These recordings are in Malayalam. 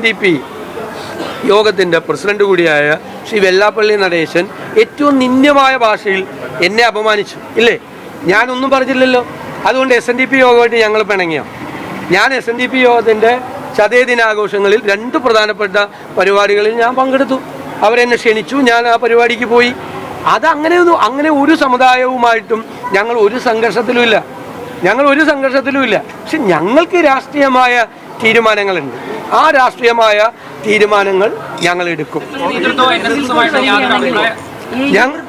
ഡി പി യോഗത്തിന്റെ പ്രസിഡന്റ് കൂടിയായ ശ്രീ വെല്ലാപ്പള്ളി നടേശൻ ഏറ്റവും നിന്ദ്യമായ ഭാഷയിൽ എന്നെ അപമാനിച്ചു. ഇല്ലേ? ഞാനൊന്നും പറഞ്ഞില്ലല്ലോ. അതുകൊണ്ട് എസ് എൻ ഡി പി യോഗമായിട്ട് ഞങ്ങൾ പിണങ്ങിയോ? ഞാൻ എസ് എൻ ഡി പി യോഗത്തിന്റെ ചതയ ദിനാഘോഷങ്ങളിൽ രണ്ട് പ്രധാനപ്പെട്ട പരിപാടികളിൽ ഞാൻ പങ്കെടുത്തു. അവരെന്നെ ക്ഷണിച്ചു. ഞാൻ ആ പരിപാടിക്ക് പോയി. അത് അങ്ങനെ ഒന്നും- അങ്ങനെ ഒരു സമുദായവുമായിട്ടും ഞങ്ങൾ ഒരു സംഘർഷത്തിലുമില്ല. ഞങ്ങൾ ഒരു സംഘർഷത്തിലുമില്ല. പക്ഷെ ഞങ്ങൾക്ക് രാഷ്ട്രീയമായ തീരുമാനങ്ങളുണ്ട്. ആ രാഷ്ട്രീയമായ തീരുമാനങ്ങൾ ഞങ്ങൾ എടുക്കും ഞങ്ങൾ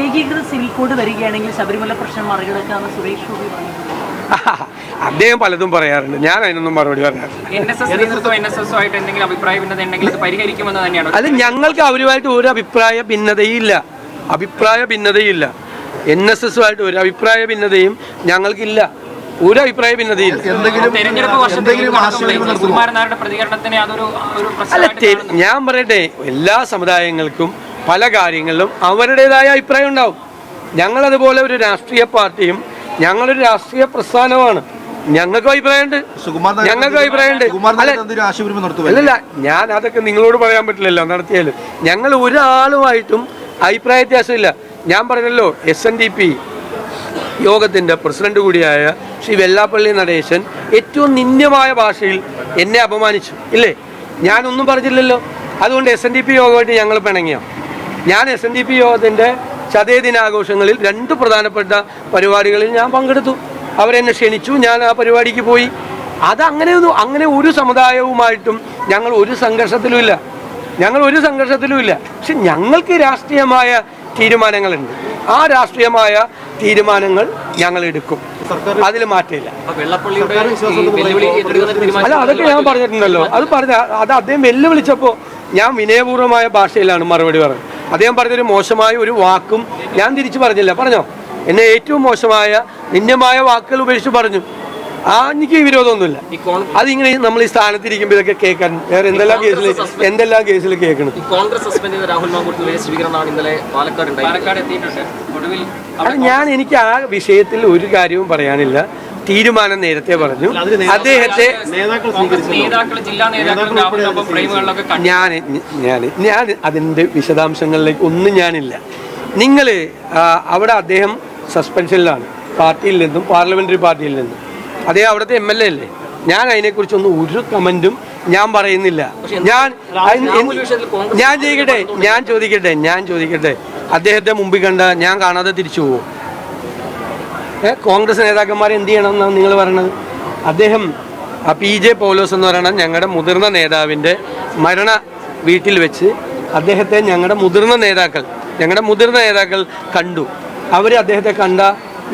ഏകീകൃത സിവിൽ കോഡ് വരികയാണെങ്കിൽ ശബരിമല പ്രശ്നം മറികടക്കാമെന്ന് സുരേഷ് ഗോപി അദ്ദേഹം പലതും പറയാറുണ്ട്. ഞാൻ അതിനൊന്നും മറുപടി പറയാറില്ല. അത് ഞങ്ങൾക്ക് അവരുമായിട്ട് ഒരു അഭിപ്രായ ഭിന്നതയില്ല. അഭിപ്രായ ഭിന്നതയില്ല. എൻ എസ് എസുമായിട്ട് ഒരു അഭിപ്രായ ഭിന്നതയും ഞങ്ങൾക്കില്ല. ഒരു അഭിപ്രായ ഒരു അല്ല ഞാൻ പറയട്ടെ എല്ലാ സമുദായങ്ങൾക്കും പല കാര്യങ്ങളിലും അവരുടേതായ അഭിപ്രായം ഉണ്ടാവും. ഞങ്ങളതുപോലെ ഒരു രാഷ്ട്രീയ പാർട്ടിയും ഞങ്ങളൊരു രാഷ്ട്രീയ പ്രസ്ഥാനമാണ് ഞങ്ങൾക്ക് അഭിപ്രായമുണ്ട്. ഞങ്ങൾക്ക് അഭിപ്രായമുണ്ട്. അല്ലല്ല ഞാൻ അതൊക്കെ നിങ്ങളോട് പറയാൻ പറ്റില്ലല്ലോ നടത്തിയാലും ഞങ്ങൾ ഒരാളുമായിട്ടും അഭിപ്രായ വ്യത്യാസമില്ല. ഞാൻ പറഞ്ഞല്ലോ എസ് എൻ ഡി പി യോഗത്തിന്റെ പ്രസിഡന്റ് കൂടിയായ ശ്രീ വെള്ളാപ്പള്ളി നടേശൻ ഏറ്റവും നിന്ദ്യമായ ഭാഷയിൽ എന്നെ അപമാനിച്ചു ഇല്ലേ? ഞാനൊന്നും പറഞ്ഞില്ലല്ലോ. അതുകൊണ്ട് എസ് എൻ ഡി പി യോഗമായിട്ട് ഞങ്ങൾ പിണങ്ങിയോ? ഞാൻ എസ് എൻ ഡി പി യോഗത്തിന്റെ ചതയ ദിനാഘോഷങ്ങളിൽ രണ്ട് പ്രധാനപ്പെട്ട പരിപാടികളിൽ ഞാൻ പങ്കെടുത്തു. അവരെന്നെ ക്ഷണിച്ചു ഞാൻ ആ പരിപാടിക്ക് പോയി. അത് അങ്ങനെ അങ്ങനെ ഒരു സമുദായവുമായിട്ടും ഞങ്ങൾ ഒരു സംഘർഷത്തിലുമില്ല. ഞങ്ങൾ ഒരു സംഘർഷത്തിലുമില്ല. പക്ഷെ ഞങ്ങൾക്ക് രാഷ്ട്രീയമായ തീരുമാനങ്ങളുണ്ട്. ആ രാഷ്ട്രീയമായ തീരുമാനങ്ങൾ ഞങ്ങൾ എടുക്കും. അതിൽ മാറ്റമില്ല. അല്ല അതൊക്കെ ഞാൻ പറഞ്ഞിട്ടുണ്ടല്ലോ അത് പറഞ്ഞ അത് അദ്ദേഹം വെല്ലുവിളിച്ചപ്പോൾ ഞാൻ വിനയപൂർവമായ ഭാഷയിലാണ് മറുപടി പറഞ്ഞത്. അദ്ദേഹം പറഞ്ഞൊരു മോശമായ ഒരു വാക്കും ഞാൻ തിരിച്ചു പറഞ്ഞില്ല. പറഞ്ഞോ? എന്നെ ഏറ്റവും മോശമായ നിന്യമായ വാക്കുകൾ ഉപേക്ഷിച്ച് പറഞ്ഞു. ആ എനിക്ക് വിരോധമൊന്നുമില്ല. അതിങ്ങനെ നമ്മൾ ഈ സ്ഥാനത്തിരിക്കുമ്പോൾ ഇതൊക്കെ കേൾക്കാൻ വേറെ എന്തെല്ലാം കേസിൽ എന്തെല്ലാം കേസിൽ കേൾക്കണം? കോൺഗ്രസ് സസ്പെൻഡ് ചെയ്ത രാഹുൽ സ്വീകരണമാണ് ഇന്നലെ പാലക്കാട് പാലക്കാട് അത് ഞാൻ എനിക്ക് ആ വിഷയത്തിൽ ഒരു കാര്യവും പറയാനില്ല. തീരുമാനം നേരത്തെ പറഞ്ഞു. അദ്ദേഹത്തെ ഞാൻ ഞാൻ ഞാൻ അതിന്റെ വിശദാംശങ്ങളിലേക്ക് ഒന്നും ഞാനില്ല. നിങ്ങൾ അവിടെ അദ്ദേഹം സസ്പെൻഷനിലാണ് പാർട്ടിയിൽ നിന്നും പാർലമെന്ററി പാർട്ടിയിൽ നിന്നും. അദ്ദേഹം അവിടുത്തെ എം എൽ എ അല്ലേ? ഞാൻ അതിനെക്കുറിച്ചൊന്നും ഒരു കമന്റും ഞാൻ പറയുന്നില്ല. ഞാൻ ഞാൻ ചോദിക്കട്ടെ ഞാൻ ചോദിക്കട്ടെ ഞാൻ ചോദിക്കട്ടെ. അദ്ദേഹത്തെ മുമ്പിൽ കണ്ട ഞാൻ കാണാതെ തിരിച്ചു പോകും ഏഹ് കോൺഗ്രസ് നേതാക്കന്മാർ എന്ത് ചെയ്യണം എന്നാണ് നിങ്ങൾ പറയണത്? അദ്ദേഹം ആ പി ജെ പോലോസ് എന്ന് പറയുന്ന ഞങ്ങളുടെ മുതിർന്ന നേതാവിന്റെ മരണ വീട്ടിൽ വെച്ച് അദ്ദേഹത്തെ ഞങ്ങളുടെ മുതിർന്ന നേതാക്കൾ ഞങ്ങളുടെ മുതിർന്ന നേതാക്കൾ കണ്ടു. അവർ അദ്ദേഹത്തെ കണ്ട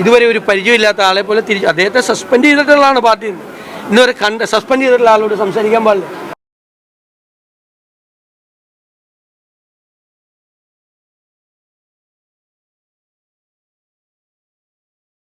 ഇതുവരെ ഒരു പരിചയമില്ലാത്ത ആളെ പോലെ തിരിച്ച് അദ്ദേഹത്തെ സസ്പെൻഡ് ചെയ്തിട്ടുള്ളതാണ് പാർട്ടിയിൽ ഇന്നുവരെ കണ്ട സസ്പെൻഡ് ചെയ്തിട്ടുള്ള ആളോട് സംസാരിക്കാൻ പാടില്ല.